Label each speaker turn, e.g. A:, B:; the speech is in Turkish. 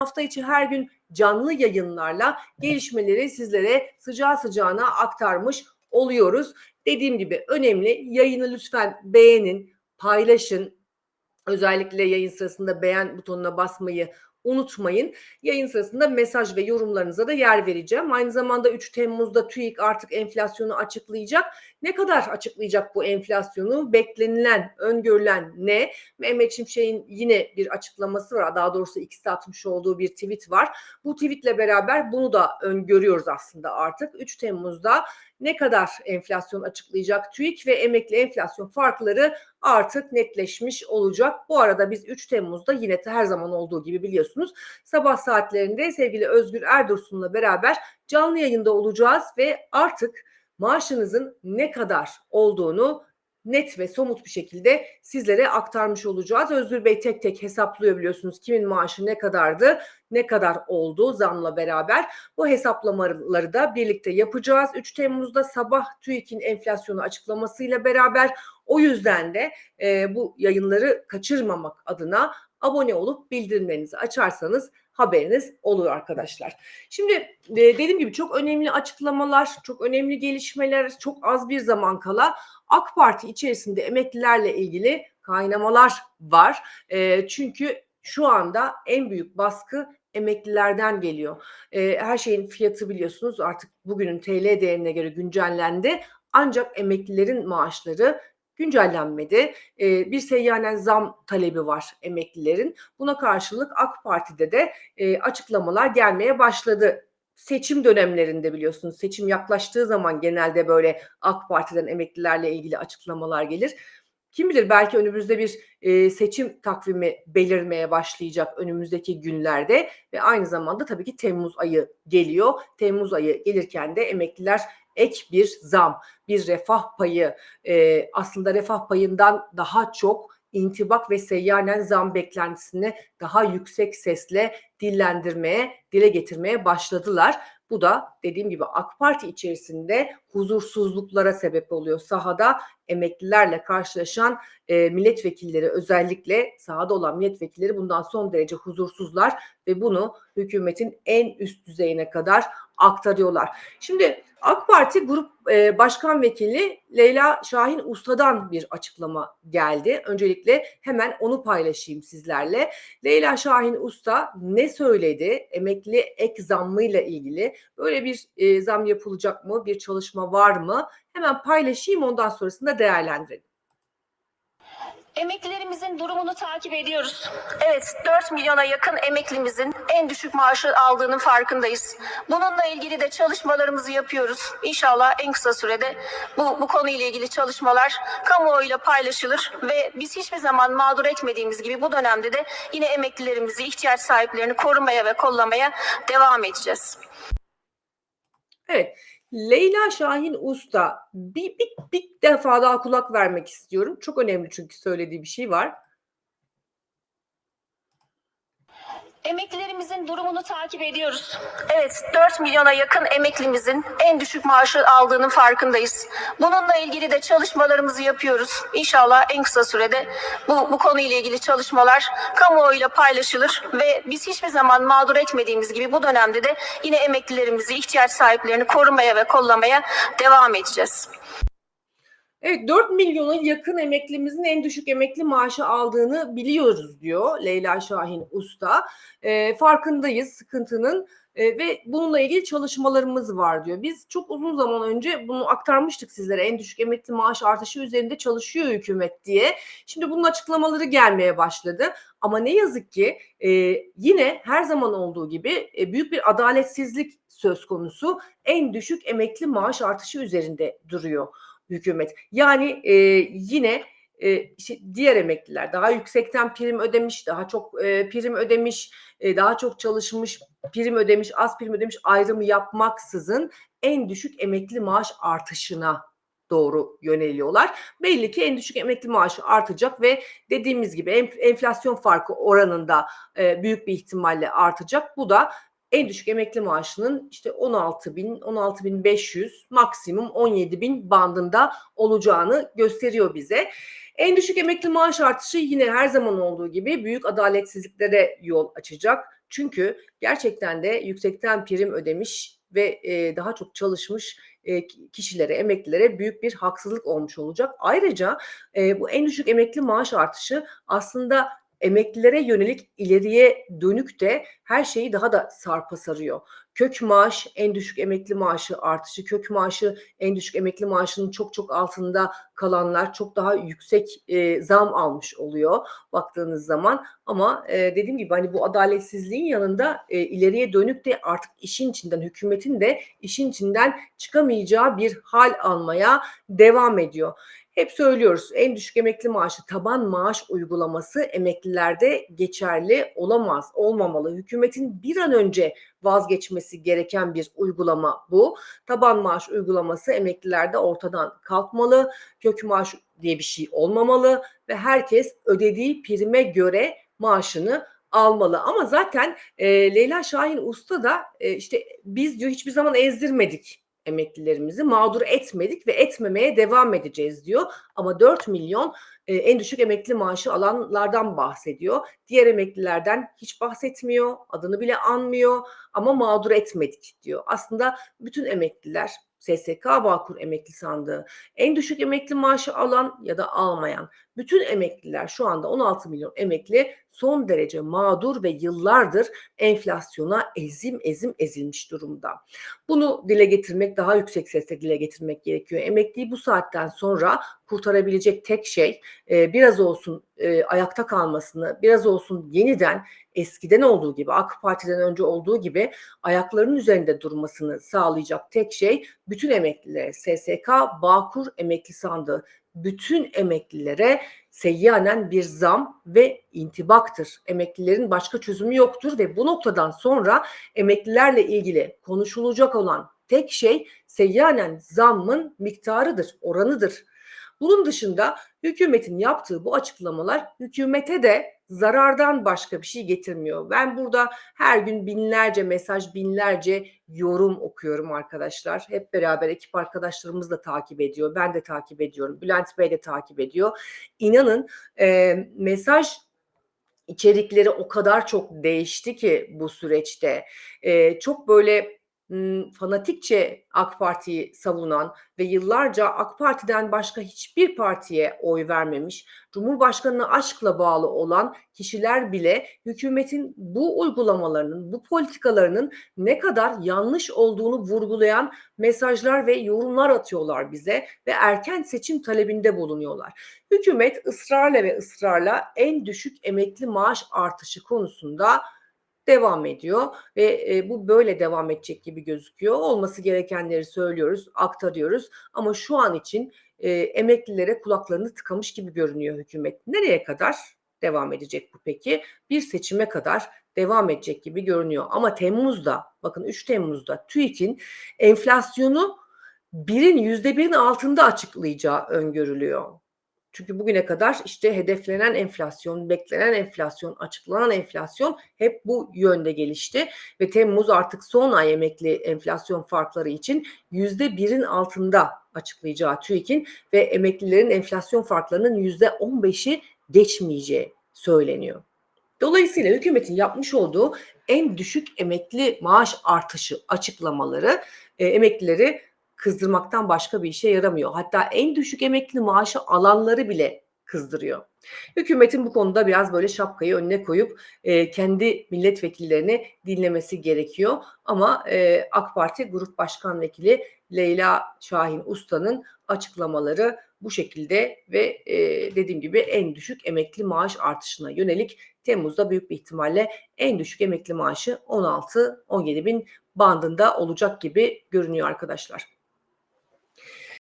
A: hafta içi her gün canlı yayınlarla gelişmeleri sizlere sıcağı sıcağına aktarmış oluyoruz. Dediğim gibi önemli yayını lütfen beğenin, paylaşın. Özellikle yayın sırasında beğen butonuna basmayı unutmayın. Yayın sırasında mesaj ve yorumlarınıza da yer vereceğim. Aynı zamanda 3 Temmuz'da TÜİK artık enflasyonu açıklayacak. Ne kadar açıklayacak bu enflasyonu? Beklenilen, öngörülen ne? Mehmet Şimşek'in yine bir açıklaması var. Daha doğrusu ikisi atmış olduğu bir tweet var. Bu tweetle beraber bunu da öngörüyoruz aslında artık. 3 Temmuz'da ne kadar enflasyon açıklayacak TÜİK ve emekli enflasyon farkları artık netleşmiş olacak. Bu arada biz 3 Temmuz'da yine her zaman olduğu gibi biliyorsunuz sabah saatlerinde sevgili Özgür Erdursun'la beraber canlı yayında olacağız ve artık maaşınızın ne kadar olduğunu net ve somut bir şekilde sizlere aktarmış olacağız. Özgür Bey tek tek hesaplıyor biliyorsunuz kimin maaşı ne kadardı, ne kadar oldu zamla beraber. Bu hesaplamaları da birlikte yapacağız. 3 Temmuz'da sabah TÜİK'in enflasyonu açıklamasıyla beraber o yüzden de e, bu yayınları kaçırmamak adına abone olup bildirimlerinizi açarsanız haberiniz olur arkadaşlar. Şimdi e, dediğim gibi çok önemli açıklamalar, çok önemli gelişmeler, çok az bir zaman kala AK Parti içerisinde emeklilerle ilgili kaynamalar var. E, çünkü şu anda en büyük baskı emeklilerden geliyor. E, her şeyin fiyatı biliyorsunuz artık bugünün TL değerine göre güncellendi. Ancak emeklilerin maaşları güncellenmedi. E, bir seyyanen zam talebi var emeklilerin. Buna karşılık AK Parti'de de e, açıklamalar gelmeye başladı seçim dönemlerinde biliyorsunuz seçim yaklaştığı zaman genelde böyle AK Parti'den emeklilerle ilgili açıklamalar gelir. Kim bilir belki önümüzde bir e, seçim takvimi belirmeye başlayacak önümüzdeki günlerde ve aynı zamanda tabii ki Temmuz ayı geliyor. Temmuz ayı gelirken de emekliler ek bir zam, bir refah payı e, aslında refah payından daha çok intibak ve seyyanen zam beklentisini daha yüksek sesle dillendirmeye, dile getirmeye başladılar. Bu da dediğim gibi AK Parti içerisinde huzursuzluklara sebep oluyor. Sahada emeklilerle karşılaşan e, milletvekilleri özellikle sahada olan milletvekilleri bundan son derece huzursuzlar ve bunu hükümetin en üst düzeyine kadar aktarıyorlar. Şimdi AK Parti Grup e, Başkan Vekili Leyla Şahin Usta'dan bir açıklama geldi. Öncelikle hemen onu paylaşayım sizlerle. Leyla Şahin Usta ne söyledi? Emekli ek zammıyla ilgili böyle bir e, zam yapılacak mı? Bir çalışma var mı? Hemen paylaşayım ondan sonrasında değerlendirelim.
B: Emeklilerimizin durumunu takip ediyoruz. Evet 4 milyona yakın emeklimizin en düşük maaşı aldığının farkındayız. Bununla ilgili de çalışmalarımızı yapıyoruz. İnşallah en kısa sürede bu, bu konuyla ilgili çalışmalar kamuoyuyla paylaşılır ve biz hiçbir zaman mağdur etmediğimiz gibi bu dönemde de yine emeklilerimizi, ihtiyaç sahiplerini korumaya ve kollamaya devam edeceğiz.
A: Evet. Leyla Şahin Usta bir, bir, bir defa daha kulak vermek istiyorum. Çok önemli çünkü söylediği bir şey var.
B: Emeklilerimizin durumunu takip ediyoruz. Evet 4 milyona yakın emeklimizin en düşük maaşı aldığının farkındayız. Bununla ilgili de çalışmalarımızı yapıyoruz. İnşallah en kısa sürede bu, bu konuyla ilgili çalışmalar kamuoyuyla paylaşılır ve biz hiçbir zaman mağdur etmediğimiz gibi bu dönemde de yine emeklilerimizi, ihtiyaç sahiplerini korumaya ve kollamaya devam edeceğiz.
A: Evet 4 milyona yakın emeklimizin en düşük emekli maaşı aldığını biliyoruz diyor Leyla Şahin Usta. E, farkındayız sıkıntının e, ve bununla ilgili çalışmalarımız var diyor. Biz çok uzun zaman önce bunu aktarmıştık sizlere en düşük emekli maaş artışı üzerinde çalışıyor hükümet diye. Şimdi bunun açıklamaları gelmeye başladı. Ama ne yazık ki e, yine her zaman olduğu gibi e, büyük bir adaletsizlik söz konusu. En düşük emekli maaş artışı üzerinde duruyor hükümet. Yani e, yine e, işte diğer emekliler daha yüksekten prim ödemiş, daha çok e, prim ödemiş, e, daha çok çalışmış, prim ödemiş, az prim ödemiş ayrımı yapmaksızın en düşük emekli maaş artışına doğru yöneliyorlar. Belli ki en düşük emekli maaşı artacak ve dediğimiz gibi enflasyon farkı oranında e, büyük bir ihtimalle artacak. Bu da en düşük emekli maaşının işte 16 bin, 16 bin 500 maksimum 17 bin bandında olacağını gösteriyor bize. En düşük emekli maaş artışı yine her zaman olduğu gibi büyük adaletsizliklere yol açacak. Çünkü gerçekten de yüksekten prim ödemiş ve e, daha çok çalışmış e, kişilere, emeklilere büyük bir haksızlık olmuş olacak. Ayrıca e, bu en düşük emekli maaş artışı aslında emeklilere yönelik ileriye dönük de her şeyi daha da sarpa sarıyor. Kök maaş, en düşük emekli maaşı artışı, kök maaşı en düşük emekli maaşının çok çok altında kalanlar çok daha yüksek e, zam almış oluyor baktığınız zaman. Ama e, dediğim gibi hani bu adaletsizliğin yanında e, ileriye dönük de artık işin içinden hükümetin de işin içinden çıkamayacağı bir hal almaya devam ediyor. Hep söylüyoruz en düşük emekli maaşı taban maaş uygulaması emeklilerde geçerli olamaz, olmamalı. Hükümetin bir an önce vazgeçmesi gereken bir uygulama bu. Taban maaş uygulaması emeklilerde ortadan kalkmalı. Kök maaş diye bir şey olmamalı ve herkes ödediği prime göre maaşını almalı. Ama zaten e, Leyla Şahin Usta da e, işte biz diyor hiçbir zaman ezdirmedik emeklilerimizi mağdur etmedik ve etmemeye devam edeceğiz diyor. Ama 4 milyon e, en düşük emekli maaşı alanlardan bahsediyor. Diğer emeklilerden hiç bahsetmiyor, adını bile anmıyor ama mağdur etmedik diyor. Aslında bütün emekliler SSK Bağkur emekli sandığı en düşük emekli maaşı alan ya da almayan bütün emekliler şu anda 16 milyon emekli son derece mağdur ve yıllardır enflasyona ezim ezim ezilmiş durumda. Bunu dile getirmek daha yüksek sesle dile getirmek gerekiyor. Emekliyi bu saatten sonra kurtarabilecek tek şey e, biraz olsun e, ayakta kalmasını, biraz olsun yeniden eskiden olduğu gibi AK Parti'den önce olduğu gibi ayaklarının üzerinde durmasını sağlayacak tek şey bütün emeklilere SSK Bağkur emekli sandığı bütün emeklilere seyyanen bir zam ve intibaktır. Emeklilerin başka çözümü yoktur ve bu noktadan sonra emeklilerle ilgili konuşulacak olan tek şey seyyanen zammın miktarıdır, oranıdır. Bunun dışında hükümetin yaptığı bu açıklamalar hükümete de zarardan başka bir şey getirmiyor. Ben burada her gün binlerce mesaj, binlerce yorum okuyorum arkadaşlar. Hep beraber ekip arkadaşlarımız da takip ediyor. Ben de takip ediyorum. Bülent Bey de takip ediyor. İnanın e, mesaj içerikleri o kadar çok değişti ki bu süreçte. E, çok böyle fanatikçe AK Parti'yi savunan ve yıllarca AK Parti'den başka hiçbir partiye oy vermemiş, Cumhurbaşkanı'na aşkla bağlı olan kişiler bile hükümetin bu uygulamalarının, bu politikalarının ne kadar yanlış olduğunu vurgulayan mesajlar ve yorumlar atıyorlar bize ve erken seçim talebinde bulunuyorlar. Hükümet ısrarla ve ısrarla en düşük emekli maaş artışı konusunda devam ediyor ve e, bu böyle devam edecek gibi gözüküyor. Olması gerekenleri söylüyoruz, aktarıyoruz ama şu an için e, emeklilere kulaklarını tıkamış gibi görünüyor hükümet. Nereye kadar devam edecek bu peki? Bir seçime kadar devam edecek gibi görünüyor. Ama Temmuz'da, bakın 3 Temmuz'da TÜİK'in enflasyonu birin yüzde birin altında açıklayacağı öngörülüyor. Çünkü bugüne kadar işte hedeflenen enflasyon, beklenen enflasyon, açıklanan enflasyon hep bu yönde gelişti ve Temmuz artık son ay emekli enflasyon farkları için yüzde birin altında açıklayacağı TÜİK'in ve emeklilerin enflasyon farklarının yüzde on beşi geçmeyeceği söyleniyor. Dolayısıyla hükümetin yapmış olduğu en düşük emekli maaş artışı açıklamaları e, emeklileri kızdırmaktan başka bir işe yaramıyor. Hatta en düşük emekli maaşı alanları bile kızdırıyor. Hükümetin bu konuda biraz böyle şapkayı önüne koyup e, kendi milletvekillerini dinlemesi gerekiyor. Ama e, AK Parti Grup Başkan Vekili Leyla Şahin Usta'nın açıklamaları bu şekilde ve e, dediğim gibi en düşük emekli maaş artışına yönelik Temmuz'da büyük bir ihtimalle en düşük emekli maaşı 16-17 bin bandında olacak gibi görünüyor arkadaşlar.